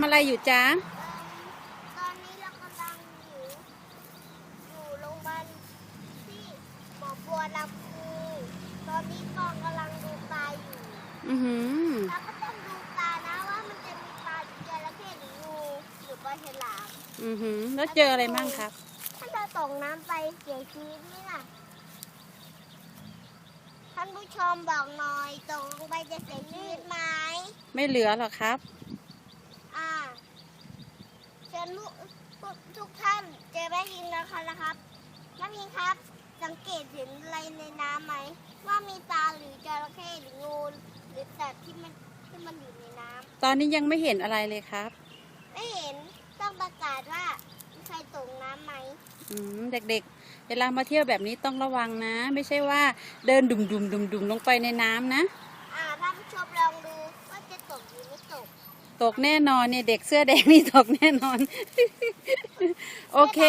ทำอะไรอยู่จ๊ะ ตอนนี้เรากำลังอยู่อยู่โรงพยาบาลที่หมอบัวลำพูตอนนี้กองกำลังดูตาอยู่อือหือเราก็ต้องดูตานะว่ามันจะมีปลาจระเข้หรืองูหรือปลาฉลามอือหือแล้วเจออะไรมั่งครับ ถ้าเราตกน้ำไปเสียชีวิตไหมล่ะท่านผู้ชมบอกหน่อยตกลงไปจะเสียชีวิตไหมไม่เหลือหรอกครับอ่า เชิญลูกทุกท่านเจอแม่พิงนะคะนะครับแม่พิงครับ สังเกตเห็นอะไรในน้ำไหมว่ามีปลาหรือจระเข้หรืองูหรือสัตว์ที่มันที่มันอยู่ในน้ตอนนี้ยังไม่เห็นอะไรเลยครับำไม่เห็นต้องประกาศว่ามีใครตกน้ำไหมอืมเด็กๆ เวลามาเที่ยวแบบนี้ต้องระวังนะ ไม่ใช่ว่าเดินดุ่มดุมดุมดุมๆลงไปในน้ำนะ อ่าท่านผู้ชมลองดูว่าจะตกหรือไม่ตก ตกแน่นอนเนี่ยเด็กเสื้อแดงนี่ตกแน่นอน โอเค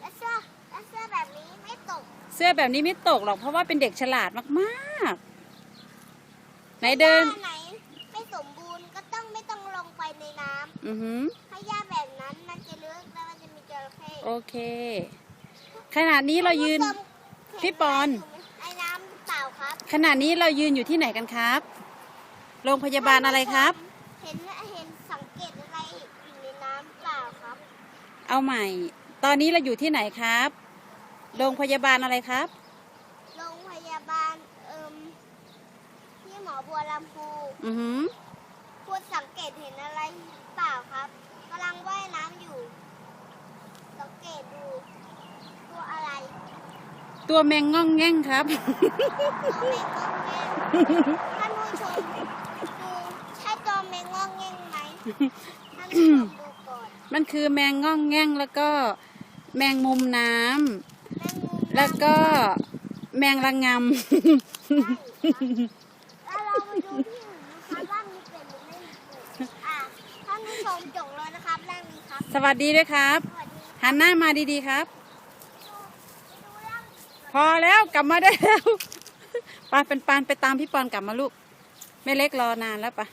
และเสื้อและเสื้อแบบนี้ไม่ตกเสื้อแบบนี้ไม่ตกหรอกเพราะว่าเป็นเด็กฉลาดมากๆ ไหนเดิน ถ้าไหนไม่สมบูรณ์ก็ต้องไม่ต้องลงไปในน้ำอือหือ ถ้าหญ้าแบบนั้นมันจะลึกแล้วมันจะมีจระเข้โอเคขณะนี้เรายืน คุณผู้ชมพี่ปอน เห็ะไรอยู่ในน้ำหรือเปล่าครับขณะนี้เรายืนอยู่ที่ไหนกันครับ โรงพยาบาลอะไรครับ เห็นเห็ นสังเกตอะไรอยู่ในน้ำหรือเปล่าครับ เอาใหม่ ตอนนี้เราอยู่ที่ไหนครับ โรงพยาบาลอะไรครับ โรงพยาบาลเอิมที่หมอบัวลำพูอือหือคุณสังเกตเห็นอะไรหรือเปล่าครับกำลังว่ายน้ำอยู่ สังเกตดู ตัวอะไรตัวแมงง่องแง่งครับ ตัวแมงงองแงงท่านผู้ชมดูใช่ตัวแมงงองแงงไห มท่านผู้ชมดูก่อนมันคือแมงง่องแง่งแล้วก็แมงมุมน้ำแมงมุมแล้วก็แมงระงแล้วเราไปดูที่อื่นนะคะว่ามีเป็ดหรือไม่มีเป็ดอะท่านผู้ชมจงเลยนะครับแรกนี้ครับำสวัสดีด้วยครับสวัสดีหันหน้ามาดีๆครับไปดูเรื่องพอแล้วกลับมาได้แล้วไปเป็นปานไปตามพี่ปอนกลับมาลูก ไม่เล็กรอนานแล้วปะ